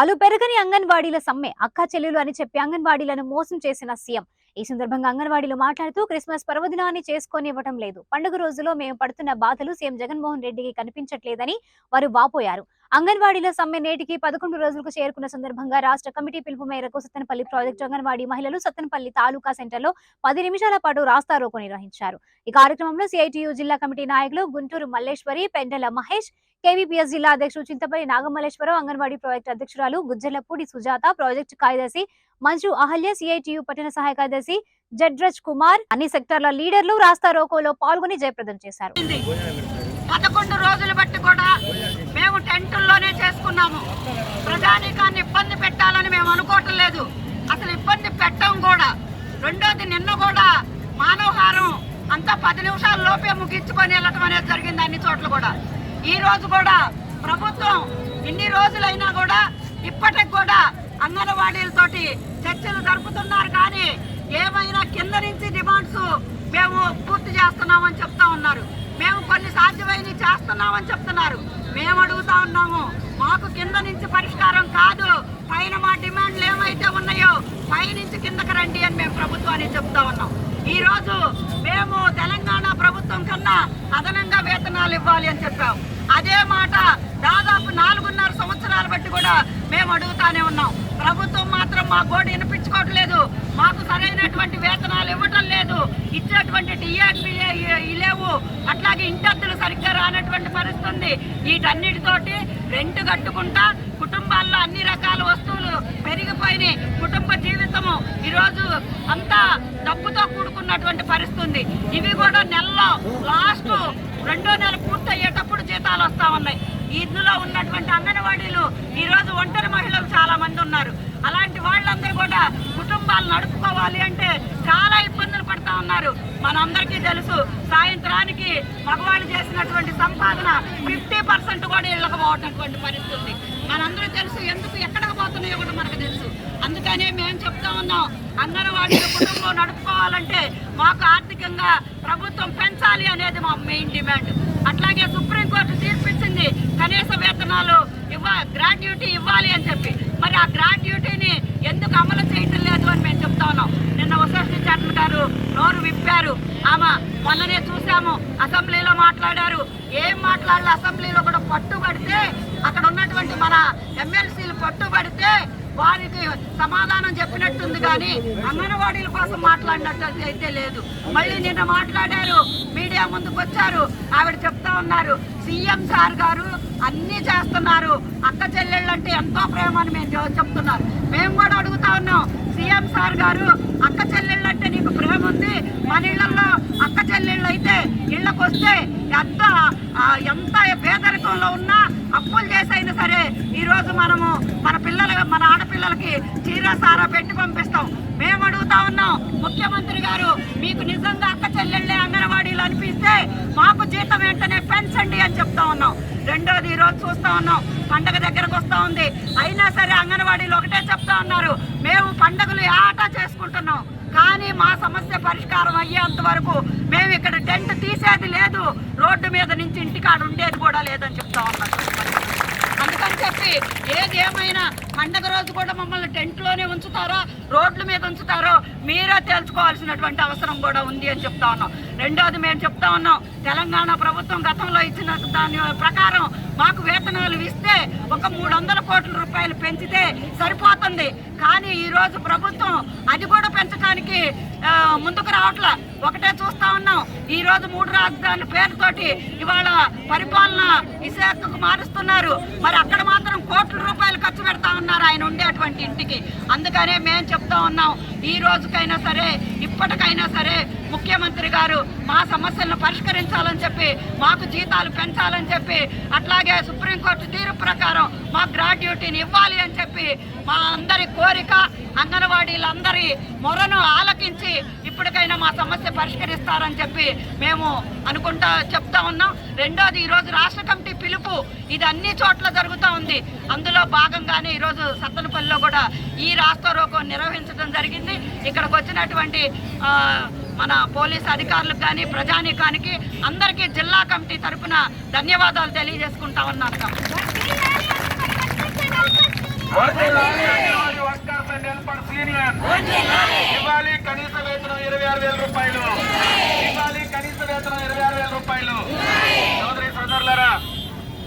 అలు పెరగని అంగన్వాడీల సమ్మె అక్క చెల్లెలు అని చెప్పి అంగన్వాడీలను మోసం చేసిన సీఎం. ఈ సందర్భంగా అంగన్వాడీలు మాట్లాడుతూ క్రిస్మస్ పర్వదినాన్ని చేసుకొనివ్వటం లేదు. పండుగ రోజులో మేము పడుతున్న బాధలు సీఎం జగన్మోహన్ రెడ్డికి కనిపించట్లేదని వారు వాపోయారు. అంగన్వాడీల సమ్మె నేటికి పదకొండు రోజులకు చేరుకున్న సందర్భంగా రాష్ట్ర కమిటీ పిలుపు మేరకు సత్తెనపల్లి ప్రాజెక్టు అంగన్వాడీ మహిళలు సత్తెనపల్లి తాలూకా సెంటర్లో పది నిమిషాల పాటు రాస్తారోకో నిర్వహించారు. ఈ కార్యక్రమంలో సిఐటియు జిల్లా కమిటీ నాయకులు గుంటూరు మల్లేశ్వరి పెండల మహేష్ కేవీపీఎస్ జిల్లా అధ్యక్షుడు చింతపల్లి నాగమల్లేశ్వరరావు అంగన్వాడీ ప్రాజెక్టు అధ్యక్షురాలు గుజ్జలపూడి సుజాత ప్రాజెక్టు కార్యదర్శి మంజు అహల్య సిఐటియు పట్టణ సహాయ కార్యదర్శి జడ్రజ్ కుమార్ అన్ని సెక్టార్ల లీడర్లు రాస్తా రోకోలో పాల్గొని జయప్రదం చేశారు. పదకొండు రోజులు బట్టి కూడా మేము టెంటుల్లోనే చేసుకున్నాము. ప్రజానీకాన్ని ఇబ్బంది పెట్టాలని మేము అనుకోవటం లేదు. అసలు ఇబ్బంది పెట్టం కూడా. రెండోది నిన్న కూడా మానవహారం అంతా పది నిమిషాల లోపే ముగించుకొని వెళ్ళటం అనేది జరిగింది అన్ని చోట్ల కూడా. ఈ రోజు కూడా ప్రభుత్వం ఇన్ని రోజులైనా కూడా ఇప్పటికి కూడా అంగన్వాడీలతోటి చర్చలు జరుపుతున్నారు కానీ ఏమైనా కింద నుంచి డిమాండ్స్ మేము పూర్తి చేస్తున్నామని చెప్తా ఉన్నారు. మేము కొన్ని సాధ్యమైనవి చేస్తున్నామని చెప్తున్నారు. మేము అడుగుతా ఉన్నాము మాకు కింద నుంచి పరిష్కారం కాదు పైన మా డిమాండ్లు ఏమైతే ఉన్నాయో పైనుంచి కిందకి రండి అని మేము ప్రభుత్వానికి చెప్తా ఉన్నాం. ఈ రోజు మేము తెలంగాణ ప్రభుత్వం కన్నా అదనంగా వేతనాలు ఇవ్వాలి అని చెప్పాం. అదే మాట దాదాపు నాలుగున్నర సంవత్సరాలు బట్టి కూడా మేము అడుగుతానే ఉన్నాం. ప్రభుత్వం మాత్రం మా గోడు వినిపించుకోవట్లేదు. మాకు సరైనటువంటి వేతనాలు ఇవ్వటం లేదు. ఇచ్చేటువంటి డిఆర్పి లేవు. అట్లాగే ఇంటద్దులు సరిగ్గా రానటువంటి పరిస్థితి ఉంది. వీటన్నిటితోటి రెంట్ కట్టుకుంటా కుటుంబాల్లో అన్ని రకాల వస్తువులు పెరిగిపోయినాయి. కుటుంబ జీవితము ఈరోజు అంతా డబ్బుతో కూడుకున్నటువంటి పరిస్థితి ఉంది. ఇవి కూడా నెలలో లాస్ట్ రెండో నెల పూర్తయ్యేటప్పుడు జీతాలు వస్తా ఉన్నాయి. ఇందులో ఉన్నటువంటి అంగన్వాడీలు ఈరోజు ఒంటరి మహిళలు చాలా మంది ఉన్నారు. అలాంటి వాళ్ళందరూ కూడా కుటుంబాలు నడుపుకోవాలి అంటే చాలా ఇబ్బందులు పడుతూ ఉన్నారు. మనందరికీ తెలుసు సాయంత్రానికి మగవాళ్ళు చేసినటువంటి సంపాదన ఫిఫ్టీ పర్సెంట్ కూడా ఇళ్ళకు పోవటటువంటి పరిస్థితి. మనందరూ తెలుసు ఎందుకు ఎక్కడికి పోతున్నాయో కూడా మనకు తెలుసు. అందుకనే మేము చెప్తా ఉన్నాం అందరూ అంగన్వాడీ కుటుంబం నడుపుకోవాలంటే మాకు ఆర్థికంగా ప్రభుత్వం పెంచాలి అనేది మా మెయిన్ డిమాండ్. అట్లాగే సుప్రీంకోర్టు తీర్పిచ్చింది కనీస వేతనాలు ఇవ్వ గ్రాడ్యుటీ ఇవ్వాలి అని చెప్పి. మరి ఆ గ్రాడ్యుటీని ఎందుకు అమలు చేయటం లేదు అని మేము చెప్తా ఉన్నాం. నిన్న వసతి చరణ్ గారు నోరు విప్పారు. ఆమె మొన్ననే చూసాము అసెంబ్లీలో మాట్లాడారు. ఏం మాట్లాడాలి అసెంబ్లీలో కూడా పట్టుబడితే అక్కడ ఉన్నటువంటి మన ఎమ్మెల్సీలు పట్టుబడితే వారికి సమాధానం చెప్పినట్టుంది కానీ అంగన్వాడీల కోసం మాట్లాడినట్టు అయితే లేదు. మళ్ళీ నిన్న మాట్లాడారు మీడియా ముందుకు వచ్చారు ఆవిడ చెప్తా ఉన్నారు. సీఎం సార్ గారు అన్నీ చేస్తున్నారు. అక్క చెల్లెళ్ళు అంటే ఎంతో ప్రేమ అని మేము చెప్తున్నారు. మేము కూడా అడుగుతా ఉన్నాం. సీఎం సార్ గారు అక్క చెల్లెళ్ళు అంటే నీకు ప్రేమ ఉంది. మన ఇళ్ళలో అక్క చెల్లెళ్ళు అయితే వస్తే ఎంత ఎంత పేదరికంలో ఉన్నా అప్పులు చేసైనా సరే ఈరోజు మనము మన పిల్లలు మన ఆడపిల్లలకి చీర సారా పెట్టి పంపిస్తాం. మేము అడుగుతా ఉన్నాం ముఖ్యమంత్రి గారు మీకు నిజంగా అక్క చెల్లెళ్ళే అంగన్వాడీలు అనిపిస్తే మాకు జీతం వెంటనే పెంచండి అని చెప్తా ఉన్నాం. రెండోది ఈరోజు చూస్తూ ఉన్నాం పండగ దగ్గరకు వస్తూ ఉంది. అయినా సరే అంగన్వాడీలు ఒకటే చెప్తా ఉన్నారు మేము పండగలు ఆట చేసుకుంటున్నాం. కానీ మా సమస్య పరిష్కారం అయ్యేంత వరకు మేము ఇక్కడ టెంట్ తీసేది లేదు. రోడ్డు మీద నుంచి ఇంటికాడ ఉండేది కూడా లేదని చెప్తా ఉన్నాం అందుకని చెప్పి ఏది ఏమైనా పండగ రోజు కూడా మమ్మల్ని టెంట్లోనే ఉంచుతారో రోడ్ల మీద ఉంచుతారో మీరే తెలుసుకోవాల్సినటువంటి అవసరం కూడా ఉంది అని చెప్తా ఉన్నాం. రెండోది మేము చెప్తా ఉన్నాం తెలంగాణ ప్రభుత్వం గతంలో ఇచ్చిన దాని ప్రకారం మాకు వేతనాలు ఇస్తే ఒక మూడు వందల కోట్ల రూపాయలు పెంచితే సరిపోతుంది. కానీ ఈరోజు ప్రభుత్వం అది కూడా పెంచడానికి ముందుకు రావట్లా. ఒకటే చూస్తా ఉన్నాం. ఈ రోజు మూడు రాజధానుల పేరుతోటి ఇవాళ పరిపాలన విశాఖకు మారుస్తున్నారు. మరి అక్కడ మాత్రం కోట్ల రూపాయలు ఖర్చు పెడతా ఉన్నారు ఆయన ఉండేటువంటి ఇంటికి. అందుకనే మేము చెప్తా ఉన్నాం ఈ రోజుకైనా సరే ఇప్పటికైనా సరే ముఖ్యమంత్రి గారు మా సమస్యలను పరిష్కరించాలని చెప్పి మాకు జీతాలు పెంచాలని చెప్పి అట్లాగే సుప్రీంకోర్టు తీరు ప్రకారం మా గ్రాడ్యుటీని ఇవ్వాలి అని చెప్పి మా అందరి కోరిక అంగన్వాడీలందరి మొరను ఆలకించి ఇప్పటికైనా మా సమస్య పరిష్కరిస్తారని చెప్పి మేము అనుకుంటా చెప్తా ఉన్నాం. రెండోది ఈరోజు రాష్ట్ర కమిటీ పిలుపు. ఇది అన్ని చోట్ల జరుగుతూ ఉంది. అందులో భాగంగానే ఈరోజు సత్తనపల్లిలో కూడా ఈ రాష్ట్ర రోకం నిర్వహించడం జరిగింది. ఇక్కడికి వచ్చినటువంటి మన పోలీస్ అధికారులకు కానీ ప్రజానీకానికి అందరికీ జిల్లా కమిటీ తరపున ధన్యవాదాలు తెలియజేసుకుంటా ఉన్నాను. వర్ధిల్లాలి ఇవ్వాలి కనీస వేతనం ఇరవై ఆరు వేల రూపాయలు. ఇవ్వాలి కనీస వేతనం ఇరవై ఆరు వేల రూపాయలు. సోదరి సోదరులారా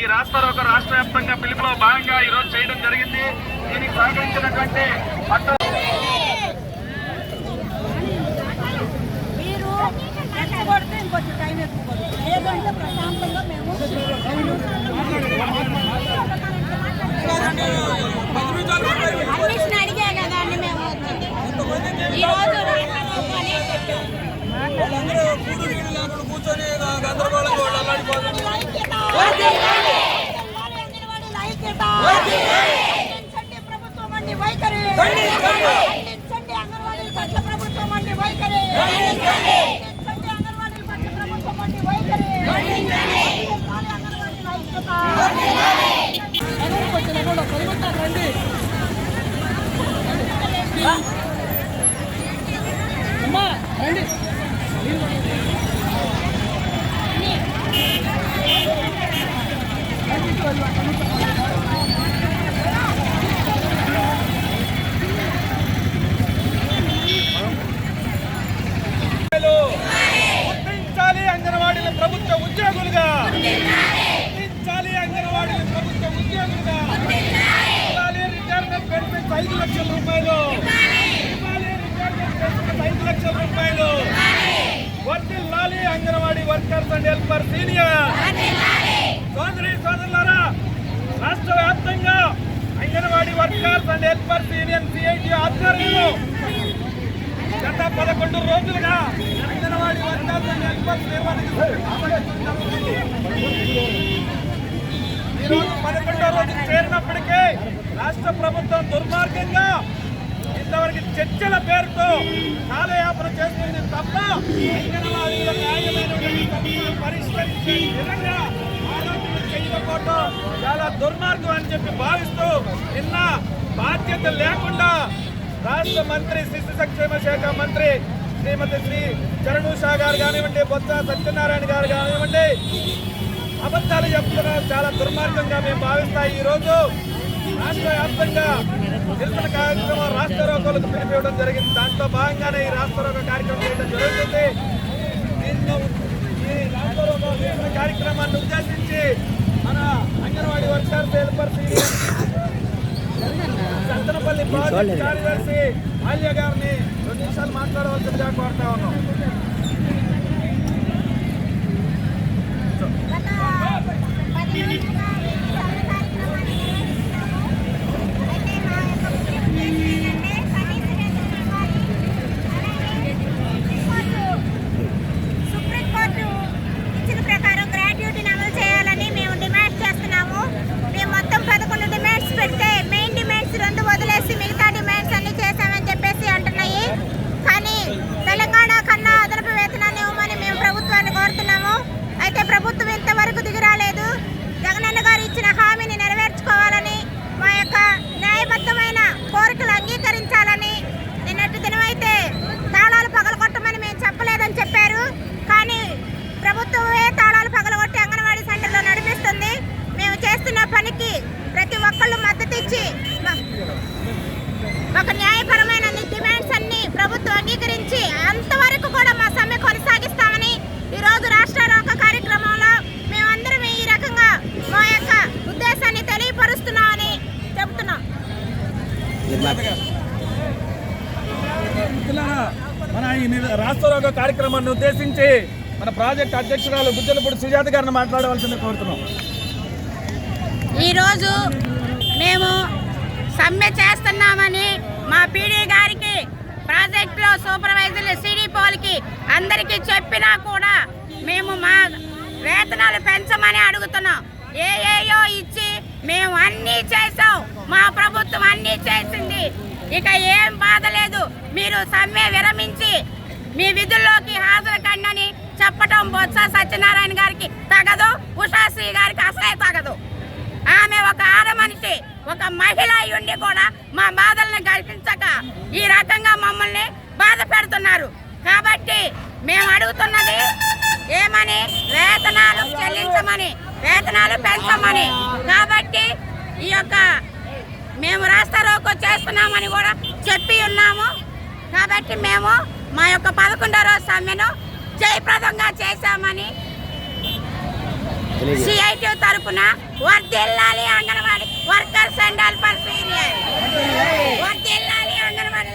ఈ రాష్ట్ర ఒక రాష్ట్ర వ్యాప్తంగా పిలుపులో భాగంగా ఈరోజు చేయడం జరిగింది. దీనికి సహకరించినటువంటి పట్టు మీరు రెచ్చగొడితే ఇంకొంచెం టైం ఎక్కువ పడుతుంది. లేదంటే ప్రశాంతంగా మేము పర్మిషన్ అడిగే కదా అండి మేము వచ్చింది ఈ రోజు రాష్ట్రంలో అని చెప్పాం. ఖండించండి ప్రభుత్వం అండి వైఖరి ఖండించండి అంగన్వాడీల పట్ల ప్రభుత్వం అండి వైఖరి ఖండించండి అంగన్వాడీల పట్ల ప్రభుత్వం అండి రండి ఖండించాలి అంగన్వాడీల ఐక్యత గుర్తించాలి అంగన్వాడీల ప్రభుత్వ ఉద్యోగులుగా గుర్తించాలి అంగన్వాడీల ప్రభుత్వ ఉద్యోగులుగా. ఇవ్వాలి రిటైర్మెంట్ బెనిఫిట్స్ ఐదు లక్షల రూపాయలు. ఇవ్వాలి రిటైర్మెంట్ బెనిఫిట్స్ ఐదు లక్షల రూపాయలు. వర్తిల్లాలి anganwadi workers and helper senior. సోదరి సోదరులారా రాష్ట్ర వ్యాప్తంగా anganwadi workers and helpers union CIT ఆధ్వర్యంలో గత పదకొండు రోజులుగా అంగన్వాడీ వర్కర్స్ ఈరోజు పదకొండో రోజు చేరినప్పటికీ రాష్ట్ర ప్రభుత్వం దుర్మార్గంగా ఇంతవరకు చర్చల పేరుతో కాలయాపన చేస్తుంది తప్ప పరిష్కరించి విధంగా ఆలోచన చేయకపోవడం చాలా దుర్మార్గం అని చెప్పి భావిస్తూ నిన్న బాధ్యత లేకుండా రాష్ట్ర మంత్రి శిశు సంక్షేమ శాఖ మంత్రి శ్రీమతి శ్రీ చరణుషా గారు కానివ్వండి బొత్స సత్యనారాయణ గారు కానివ్వండి అబద్ధాలు చెప్తున్నారు చాలా దుర్మార్గంగా మేము భావిస్తాయి ఈ రోజు రాష్ట్ర వ్యాప్తంగా నిరసన కార్యక్రమం రాష్ట్ర రోగులకు పిలిపివ్వడం జరిగింది. దాంట్లో భాగంగానే ఈ రాష్ట్ర రోగ కార్యక్రమం చేయడం జరుగుతుంది. దీంట్లో ఈ రాష్ట్ర రోగ నిరసన కార్యక్రమాన్ని ఉద్దేశించి మన anganwadi workers helpers union Chandanapalli project కార్యదర్శి ఆల్య గారిని రెండు నిమిషాలు మాట్లాడవలసిన మాట్లాడవలసిందిగా కోరుతా ఉన్నాం Thank you రోజులుగా ఈ సమ్మె కార్యక్రమాన్ని నిర్వహిస్తున్నాము. అయితే మా యొక్క ముఖ్య ఉద్దేశం ఏంటంటే కనీస వేతనం ఇవ్వాలి. అలాగే సుప్రీంకోర్టు సుప్రీంకోర్టు ఇచ్చిన ప్రకారం గ్రాడ్యుయేటీని అమలు చేయాలని మేము డిమాండ్ చేస్తున్నాము మేము మొత్తం పదకొండు డిమాండ్స్ పెడితే మెయిన్ డిమాండ్స్ రెండు వదిలేసి మిగతా డిమాండ్స్ అన్ని చేశామని చెప్పేసి అంటున్నాయి కానీ తెలంగాణ కన్నా అదనపు వేతనాన్ని ఇవ్వమని మేము ప్రభుత్వాన్ని కోరుతున్నాము అయితే ప్రభుత్వం ఇంతవరకు దిగిరాలేదు జగనన్న గారు ఇచ్చిన హామీని నెరవేర్చుకోవాలని మా యొక్క న్యాయబద్ధమైన కోరికలు అంగీకరించాలని నిన్నటి దినమైతే తాళాలు పగలగొట్టమని మేము చెప్పలేదని చెప్పారు కానీ ప్రభుత్వమే తాళాలు పగలగొట్టి అంగన్వాడీ సెంటర్లో నడిపిస్తుంది మేము చేస్తున్న పనికి ప్రతి ఒక్కళ్ళు మద్దతు ఇచ్చి మా- ఒక న్యాయపరమైన డిమాండ్స్ అన్ని ప్రభుత్వం అంగీకరించి అంతవరకు కూడా మా సమ్మె కొనసాగిస్తామని ఈ రోజు రాష్ట్రాల ఒక కార్యక్రమంలో మేమందరం ఈ రకంగా మా యొక్క ఉద్దేశాన్ని తెలియపరుస్తున్నామని చెబుతున్నాం మన ఈ రాష్ట్ర రోగ కార్యక్రమాన్ని ఉద్దేశించి మన ప్రాజెక్ట్ అధ్యక్షురాలు గుజ్జలపూడి సుజాత గారిని మాట్లాడవలసింది కోరుతున్నాం. ఈరోజు మేము సమ్మె చేస్తున్నామని మా పీడీ గారికి ప్రాజెక్టులో సూపర్వైజర్లు సిడి పోల్కి అందరికీ చెప్పినా కూడా మేము మా వేతనాలు పెంచమని అడుగుతున్నాం. ఏ ఏయో ఇచ్చి మేము అన్నీ చేసాం మా ప్రభుత్వం అన్నీ చేసింది. ఇక ఏం బాధ లేదు. మీరు సమ్మె విరమించి మీ విధుల్లోకి హాజరు కండని చెప్పటం బొత్స సత్యనారాయణ గారికి తగదు. ఉషాశ్రీ గారికి అసలే తగదు. ఆమె ఒక ఆడ మనిషి ఒక మహిళ ఉండి కూడా మా బాధలను కల్పించక ఈ రకంగా మమ్మల్ని బాధ పెడుతున్నారు కాబట్టి మేము అడుగుతున్నది ఏమని? వేతనాలు చెల్లించమని వేతనాలు పెంచమని. కాబట్టి ఈ యొక్క మేము రాస్తా రోకో చేస్తున్నామని కూడా చెప్పి ఉన్నాము. కాబట్టి మేము మా యొక్క పదకొండో రోజు సమ్మెను జయప్రదంగా చేశామని సిఐటి తరఫున వర్దిల్లాలి అంగన్వాడీ వర్కర్స్ అండ్ హెల్పర్స్ వర్దిల్లాలి అంగన్వాడీ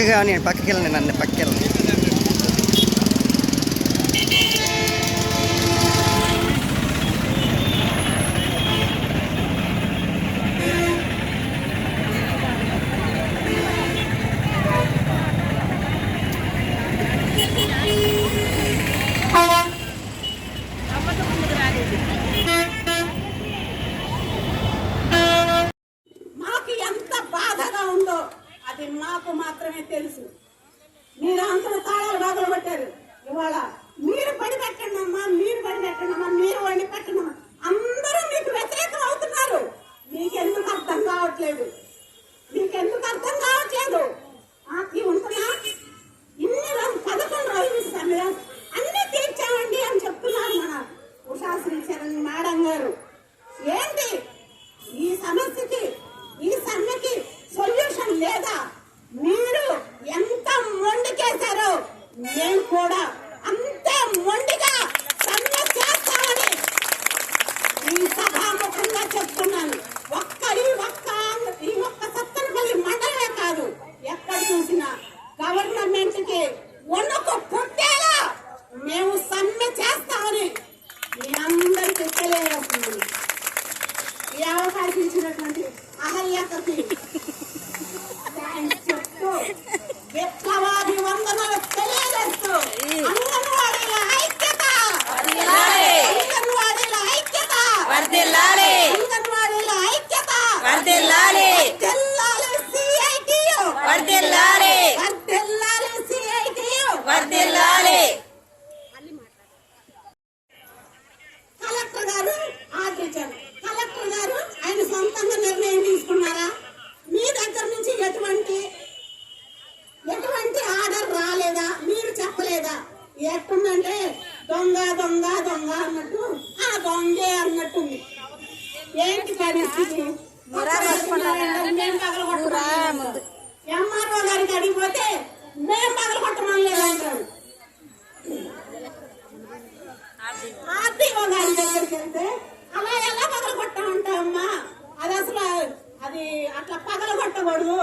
చక్కగా నేను పక్కకి వెళ్ళండి నన్ను పక్కకి వెళ్ళండి থেকে పగల కొట్టుకున్నాను ఎంఆర్ఓ గారికి అడిగిపోతే మేము పగల కొట్టమని లేదంటాడు ఆర్టీఓ గారి దగ్గరికి వెళ్తే అలా ఎలా పగల కొట్టామంటావమ్మా అది అసలు అది అట్లా పగల కొట్టకూడదు.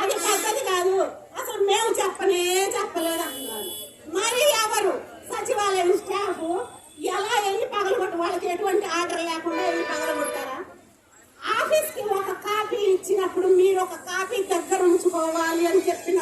అది పద్ధతి కాదు. అసలు మేము చెప్పనే చెప్పలేదు అంటున్నాను మరి ఎవరు? సచివాలయం స్టాఫ్ ఎలా వెళ్ళి పగల పగలగొట్టు వాళ్ళకి ఎటువంటి ఆర్డర్ లేకుండా వెళ్ళి పగలగొట్టారు ఒక కాపీ దగ్గర ఉంచుకోవాలి అని చెప్పిన